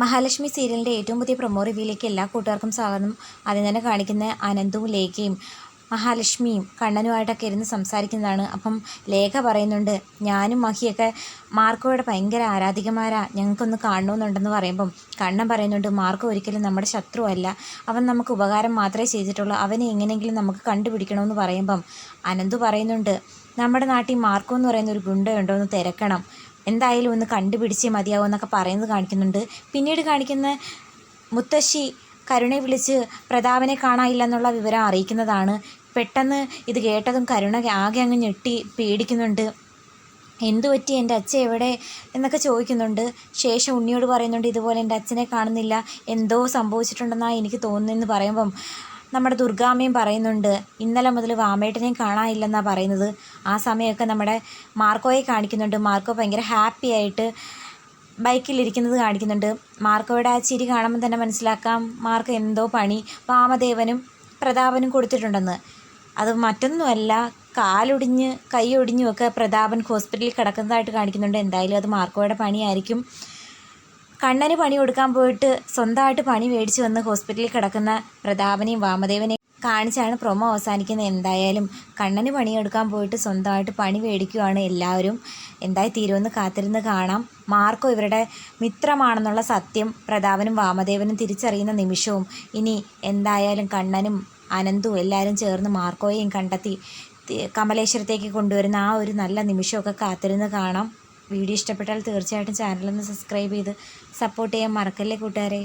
മഹാലക്ഷ്മി സീരിയലിന്റെ ഏറ്റവും പുതിയ പ്രൊമോ റിവ്യൂയിലേക്ക് എല്ലാ കൂട്ടുകാർക്കും സ്വാഗതം. ആദ്യം തന്നെ കാണിക്കുന്ന അനന്തും ലേഖയും മഹാലക്ഷ്മിയും കണ്ണനുമായിട്ടൊക്കെ ഇരുന്ന് സംസാരിക്കുന്നതാണ്. അപ്പം ലേഖ പറയുന്നുണ്ട് ഞാനും മഹിയൊക്കെ മാർക്കോയുടെ ഭയങ്കര ആരാധികമാരാ. ഞങ്ങൾക്കൊന്ന് കാണണമെന്നുണ്ടെന്ന് പറയുമ്പം കണ്ണൻ പറയുന്നുണ്ട് മാർക്കോ ഒരിക്കലും നമ്മുടെ ശത്രുവല്ല. അവൻ നമുക്ക് ഉപകാരം മാത്രമേ ചെയ്തിട്ടുള്ളൂ. അവനെ എങ്ങനെയെങ്കിലും നമുക്ക് കണ്ടുപിടിക്കണമെന്ന് പറയുമ്പം അനന്തു പറയുന്നുണ്ട് നമ്മുടെ നാട്ടിൽ മാർക്കോ എന്ന് പറയുന്ന ഒരു ഗുണ്ടയുണ്ടോ എന്ന് തിരക്കണം. എന്തായാലും ഒന്ന് കണ്ടുപിടിച്ചേ മതിയാവും എന്നൊക്കെ പറയുന്നത് കാണിക്കുന്നുണ്ട്. പിന്നീട് കാണിക്കുന്ന മുത്തശ്ശി കരുണയെ വിളിച്ച് പ്രതാപനെ കാണാനില്ല എന്നുള്ള വിവരം അറിയിക്കുന്നതാണ്. പെട്ടെന്ന് ഇത് കേട്ടതും കരുണ ആകെ അങ്ങ് ഞെട്ടി പേടിക്കുന്നുണ്ട്. എന്തു പറ്റി? എന്റെ അച്ഛൻ എവിടെ? എന്നൊക്കെ ചോദിക്കുന്നുണ്ട്. ശേഷം ഉണ്ണിയോട് പറയുന്നുണ്ട് ഇതുപോലെ എന്റെ അച്ഛനെ കാണുന്നില്ല. എന്തോ സംഭവിച്ചിട്ടുണ്ടെന്നാണ് എനിക്ക് തോന്നുന്നതെന്ന് പറയുമ്പം നമ്മുടെ ദുർഗാമ്മയും പറയുന്നുണ്ട് ഇന്നലെ മുതൽ വാമേട്ടനെയും കാണാനില്ലെന്നാണ് പറയുന്നത്. ആ സമയമൊക്കെ നമ്മുടെ മാർക്കോയെ കാണിക്കുന്നുണ്ട്. മാർക്കോ ഭയങ്കര ഹാപ്പി ആയിട്ട് ബൈക്കിലിരിക്കുന്നത് കാണിക്കുന്നുണ്ട്. മാർക്കോയുടെ ആ ചിരി കാണുമ്പോൾ തന്നെ മനസ്സിലാക്കാം മാർക്ക് എന്തോ പണി വാമദേവനും പ്രതാപനും കൊടുത്തിട്ടുണ്ടെന്ന്. അത് മറ്റൊന്നുമല്ല കാലൊടിഞ്ഞ് കൈയൊടിഞ്ഞുമൊക്കെ പ്രതാപൻ ഹോസ്പിറ്റലിൽ കിടക്കുന്നതായിട്ട് കാണിക്കുന്നുണ്ട്. എന്തായാലും അത് മാർക്കോയുടെ പണിയായിരിക്കും. കണ്ണന് പണി കൊടുക്കാൻ പോയിട്ട് സ്വന്തമായിട്ട് പണി മേടിച്ച് വന്ന് ഹോസ്പിറ്റലിൽ കിടക്കുന്ന പ്രതാപനെയും വാമദേവനെയും കാണിച്ചാണ് പ്രൊമോ അവസാനിക്കുന്നത്. എന്തായാലും കണ്ണന് പണിയെടുക്കാൻ പോയിട്ട് സ്വന്തമായിട്ട് പണി മേടിക്കുവാണ് എല്ലാവരും. എന്തായി തീരുമെന്ന് കാത്തിരുന്ന് കാണാം. മാർക്കോ ഇവരുടെ മിത്രമാണെന്നുള്ള സത്യം പ്രതാപനും വാമദേവനും തിരിച്ചറിയുന്ന നിമിഷവും. ഇനി എന്തായാലും കണ്ണനും അനന്തും എല്ലാവരും ചേർന്ന് മാർക്കോയെയും കണ്ടെത്തി കമലേശ്വരത്തേക്ക് കൊണ്ടുവരുന്ന ആ ഒരു നല്ല നിമിഷമൊക്കെ കാത്തിരുന്ന് കാണാം. വീഡിയോ ഇഷ്ടപ്പെട്ടാൽ തീർച്ചയായിട്ടും ചാനലൊന്ന് സബ്സ്ക്രൈബ് ചെയ്ത് സപ്പോർട്ട് ചെയ്യാൻ മറക്കല്ലേ കൂട്ടുകാരെ?